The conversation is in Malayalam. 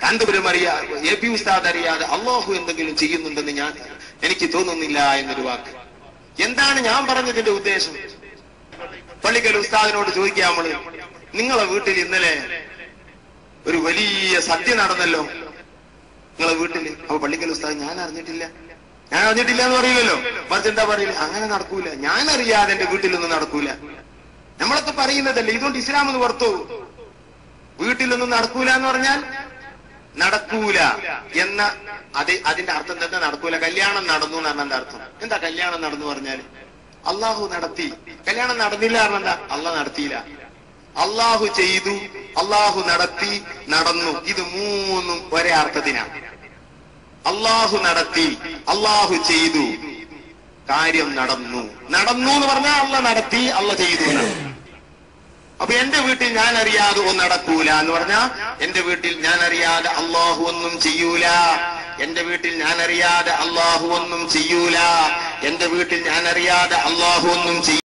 കാന്തപുരം അറിയാ എ പി ഉസ്താദ് അറിയാതെ അള്ളാഹു എന്തെങ്കിലും ചെയ്യുന്നുണ്ടെന്ന് ഞാൻ എനിക്ക് തോന്നുന്നില്ല എന്നൊരു വാക്ക്. എന്താണ് ഞാൻ പറഞ്ഞതിന്റെ ഉദ്ദേശം? പള്ളിക്കൽ ഉസ്താദിനോട് ചോദിക്കാം നമ്മൾ നിങ്ങളെ വീട്ടിൽ ഇന്നലെ ഒരു വലിയ സദ്യ നടന്നല്ലോ? നിങ്ങളെ വീട്ടിൽ അപ്പൊ പള്ളിക്കൽ ഉസ്താദ് ഞാൻ അറിഞ്ഞിട്ടില്ല. ഞാൻ അറിഞ്ഞിട്ടില്ല എന്ന് പറയില്ലല്ലോ. മറിച്ച് എന്താ പറയില്ല അങ്ങനെ നടക്കൂല. ഞാൻ അറിയാതെ എന്റെ വീട്ടിലൊന്നും നടക്കൂല. നമ്മളൊക്കെ പറയുന്നതല്ലേ ഇതുകൊണ്ട് ഇസ്ലാം എന്ന് പുറത്തു വീട്ടിലൊന്നും നടക്കൂല എന്ന് പറഞ്ഞാൽ നടക്കൂല എന്ന അത് അതിന്റെ അർത്ഥം തന്നെ നടക്കൂല. കല്യാണം നടന്നു എന്ന് പറഞ്ഞാൽ എന്താ അർത്ഥം? എന്താ കല്യാണം നടന്നു പറഞ്ഞാൽ അള്ളാഹു നടത്തി. കല്യാണം നടന്നില്ല പറഞ്ഞാൽ എന്താ അള്ളാഹ് നടത്തിയില്ല. അള്ളാഹു ചെയ്തു അള്ളാഹു നടത്തി നടന്നു. ഇത് മൂന്നും ഒരേ അർത്ഥത്തിനാണ് അള്ളാഹു നടത്തി അള്ളാഹു ചെയ്തു. കാര്യം നടന്നു. നടന്നു എന്ന് പറഞ്ഞാൽ അള്ള നടത്തി അള്ള ചെയ്തു എന്നാണ്. അപ്പൊ എന്റെ വീട്ടിൽ ഞാൻ അറിയാതെ ഒന്നും നടക്കൂല എന്ന് പറഞ്ഞാ എന്റെ വീട്ടിൽ ഞാൻ അറിയാതെ അള്ളാഹു ഒന്നും ചെയ്യൂല. എന്റെ വീട്ടിൽ ഞാൻ അറിയാതെ അള്ളാഹു ഒന്നും ചെയ്യൂല. എന്റെ വീട്ടിൽ ഞാൻ അറിയാതെ അള്ളാഹു ഒന്നും ചെയ്യൂല.